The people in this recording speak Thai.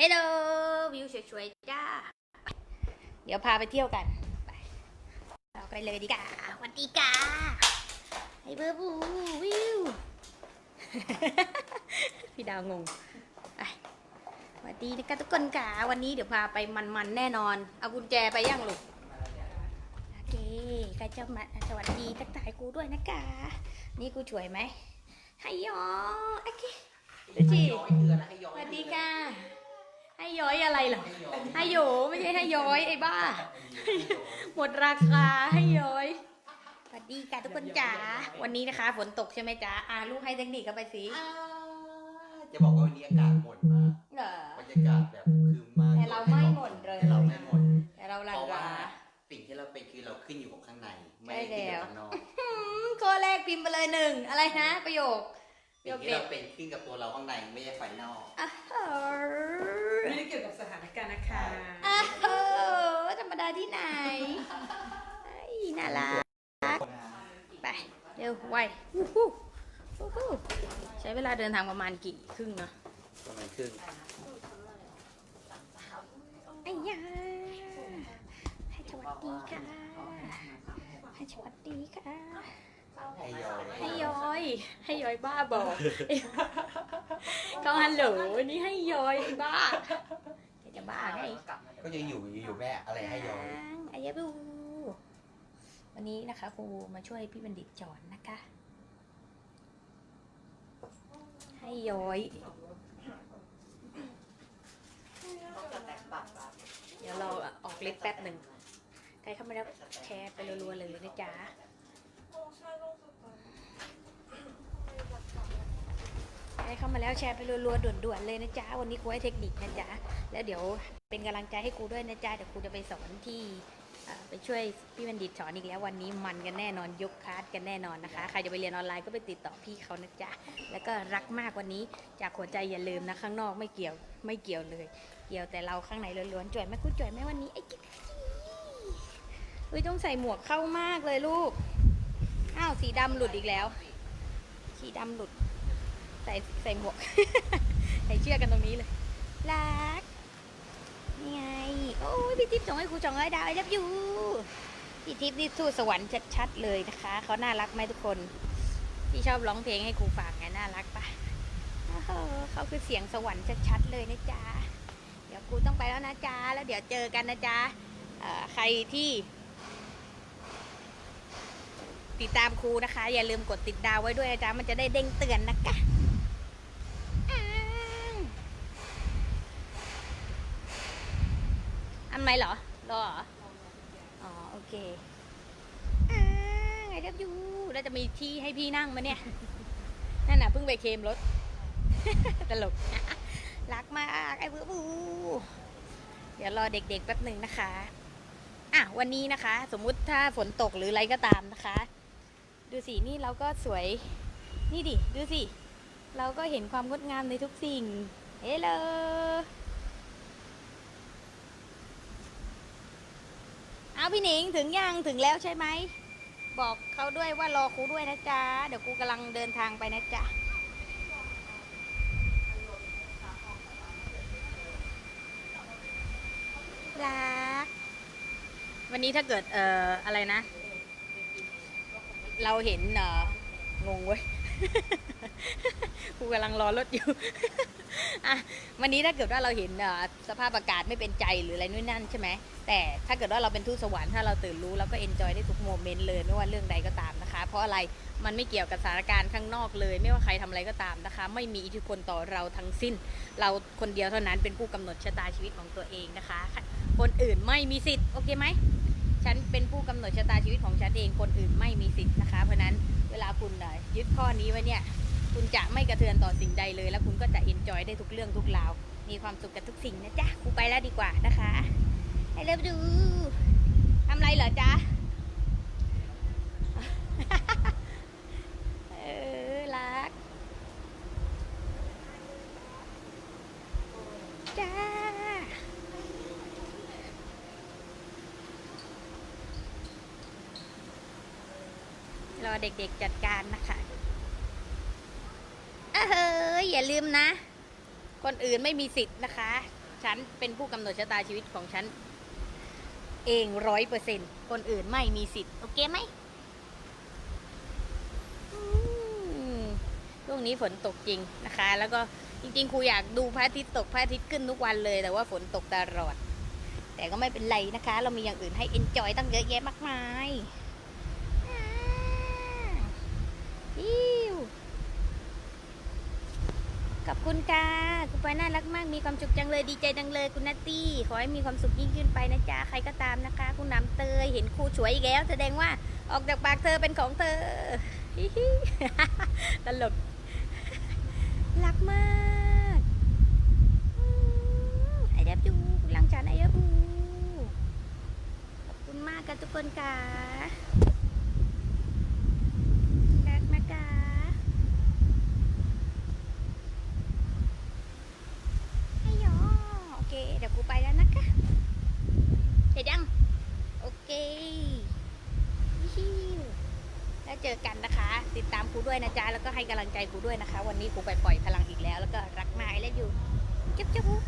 เฮลโลวิวสวยๆจ้า เดี๋ยวพาไปเที่ยวกัน ไปเราไปเลยดีกว่าสวันดีกาไอ้เบอร์บูวิว พี่ดาวงงไปสวัสดีนะคะทุกคนกาวันนี้เดี๋ยวพาไปมันๆแน่นอน เอากุญแจไปยังลูก โอเคใครจะมาสวัสดีทักทายกูด้วยนะกานี่กูช่วยไหมให้ยอโอเคดูสิย้อยคืออะไรให้ย้อสยวัสดีค่ะ ให้ย้อยอะไรเหรอให้โยไม่ใช่ให้ย้อยไอ้บ้า หมดราคาให้ย้อยสวัสดีค่ะทุกคนจ๋าวันนี้นะคะ ฝนตกใช่ไหมจ๊ะอ่าลูกให้เทคนิคเข้าไปสิอ่าจะบอกว่าวันนี้อากาศหมดมากเหรอบรรยากาศแบบคืมมากแต่เราไม่หมดเลยแต่เราไม่หมดแต่เราลัเพนราะว่าลาสิ่งที่เราเป็นคือเราขึ้นอยู่กับข้างในไม่ใช่ได้ขึ้นแล้อยู่วข้างนอกอืมข้อแรกพิมพ์ไปเลยหนึ่งอะไรนะ ประโยคประโยสิ่งคที่เด็ดเราเป็นขึ้นกับตัวเราข้างในไม่ใช่ภายนอก ไหนไอ้น่ารัก ไป เร็ว ไววู้ฮู้วู้ฮู้ใช้เวลาเดินทางประมาณกี่ครึ่งเนาะประมาณครึ่งไอ้ยาให้สวัสดีค่ะ ให้สวัสดีค่ะ ให้ย้อยให้ย้อย ให้ย้อยบ้าบอกเขาฮัลโหลวันนี้ให้ย้อยบ้าแกจะ บ้าไงก็จะอยู่อยู่แม่อะไรให้ย้อยอายาบูวันนี้นะคะครูมาช่วยพี่บัณฑิตสอนนะคะ ให้ย้อย เดี๋ยวเราออกลิฟต์แป๊บหนึ่งใครเข้ามาแล้วแชร์ไปรัวๆเลยนะจ๊ะ ครเข้ามาแล้วแชร์ไปรัวๆด่วนๆเลยนะจ๊ะวันนี้ครูให้เทคนิคนะจ๊ะแล้วเดี๋ยวเป็นกำลังใจให้ครูด้วยนะจ๊ะเดี๋ยวครูจะไปสอนที่ไปช่วยพี่บัณฑิตสอนอีกแล้ววันนี้มันกันแน่นอนยกคลาสกันแน่นอนนะคะ ใครจะไปเรียนออนไลน์ก็ไปติดต่อพี่เขานะจ๊ะแล้วก็รักมากวันนี้จากหัวใจอย่าลืมนะข้างนอกไม่เกี่ยวไม่เกี่ยวเลย เกี่ยวแต่เราข้างในล้วนๆจ่วยไหมคุณจ่วยไหมวันนี้ไอ้กิ๊กเฮ้ยต้องใส่หมวกเข้ามากเลยลูกอ้าวสีดำหลุดอีกแล้ว สีดำหลุด ส่ใส่หมวก ใส่เชือกกันตรงนี้เลย รัก นี่ไง โอ้ยพี่ทิพย์ส่งให้ครูจองร้อยดาวไอ้เล็บยูพี่ทิพย์นี่สู้สวรรค์ชัดๆเลยนะคะ เขาน่ารักไหมทุกคนที่ชอบร้องเพลงให้ครูฟังไงน่ารักปะเขาคือเสียงสวรรค์ชัดๆเลยนะจ๊ะ เดี๋ยวครูต้องไปแล้วนะจ๊ะ แล้วเดี๋ยวเจอกันนะจ๊ะใครที่ติดตามครูนะคะ อย่าลืมกดติดดาวไว้ด้วยนะจ๊ะ มันจะได้เด้งเตือนนะคะอ้าว ทำไมเหรอ รอเหรอ อ๋อ โอเคอ้าวไงเด็บยูแล้วจะมีที่ให้พี่นั่งมาเนี่ย นั่นน่ะเพิ่งไปเคลมรถ ตลก รักมากไอ้บูบูเดี๋ยวรอเด็กๆแป๊บหนึ่งนะคะ อะ วันนี้นะคะ สมมุติถ้าฝนตกหรืออะไรก็ตามนะคะ ดูสิ นี่เราก็สวย นี่ดิ ดูสิ เราก็เห็นความงดงามในทุกสิ่ง เฮลโลเอา พี่หนิงถึงยังถึงแล้วใช่ไหม บอกเขาด้วยว่ารอครูด้วยนะจ๊ะ เดี๋ยวครูกำลังเดินทางไปนะจ๊ะ รัก วันนี้ถ้าเกิดเอ่ออะไรนะ เราเห็นเอ่องงเว้ยครูกำลังรอรถอยู่ วันนี้ถ้าเกิดว่าเราเห็นสภาพอากาศไม่เป็นใจหรืออะไรนู่นนั่นใช่ไหมแต่ถ้าเกิดว่าเราเป็นทูตสวรรค์ถ้าเราตื่นรู้เราก็เอนจอยได้ทุกโมเมนต์เลยไม่ว่าเรื่องใดก็ตามนะคะ เพราะอะไรมันไม่เกี่ยวกับสถานการณ์ข้างนอกเลย ไม่ว่าใครทำอะไรก็ตามนะคะ ไม่มีอิทธิพลต่อเราทั้งสิ้น เราคนเดียวเท่านั้นเป็นผู้กำหนดชะตาชีวิตของตัวเองนะคะ คนอื่นไม่มีสิทธิ์โอเคไหมฉันเป็นผู้กำหนดชะตาชีวิตของฉันเองคนอื่นไม่มีสิทธิ์นะคะ เพราะนั้นเวลาคุณเอ่อยึดข้อนี้ไว้เนี่ย คุณจะไม่กระเทือนต่อสิ่งใดเลย แล้วคุณก็จะเอ็นจอยได้ทุกเรื่องทุกราว มีความสุขกับทุกสิ่งนะจ๊ะครูไปแล้วดีกว่านะคะให้เริ่มดูทำไรเหรอจ๊ะเออรักจ้ารอเด็กๆจัดการนะคะ อย่าลืมนะ คนอื่นไม่มีสิทธิ์นะคะ ฉันเป็นผู้กำหนดชะตาชีวิตของฉัน เองร้อยเปอร์เซ็นคนอื่นไม่มีสิทธิ์ โอเคไหมช่วงนี้ฝนตกจริงนะคะ แล้วก็จริงๆครูอยากดูพระอาทิตย์ตกพระอาทิตย์ขึ้นทุกวันเลย แต่ว่าฝนตกตลอด แต่ก็ไม่เป็นไรนะคะ เรามีอย่างอื่นให้ enjoy ตั้งเยอะแยะมากมายอ่าอิ้ว ขอบคุณค่ะคุณปอยน่ารักมาก มีความสุขจังเลย ดีใจจังเลยคุณนัตตี้ ขอให้มีความสุขยิ่งขึ้นไปนะจ๊ะ ใครก็ตามนะคะ คุณน้ำเตย เห็นครูสวยอีกแล้ว แสดงว่าออกจากปากเธอเป็นของเธอฮิฮิตลก รักมากไอเดบยูคุณลังฉันไอเดบยูขอบคุณมากกันทุกคนค่ะ เจอกันนะคะ ติดตามครูด้วยนะจ๊ะ แล้วก็ให้กำลังใจครูด้วยนะคะ วันนี้ครูไปปล่อยพลังอีกแล้ว แล้วก็รักมายและอยู่เจ็บเจุ๊บ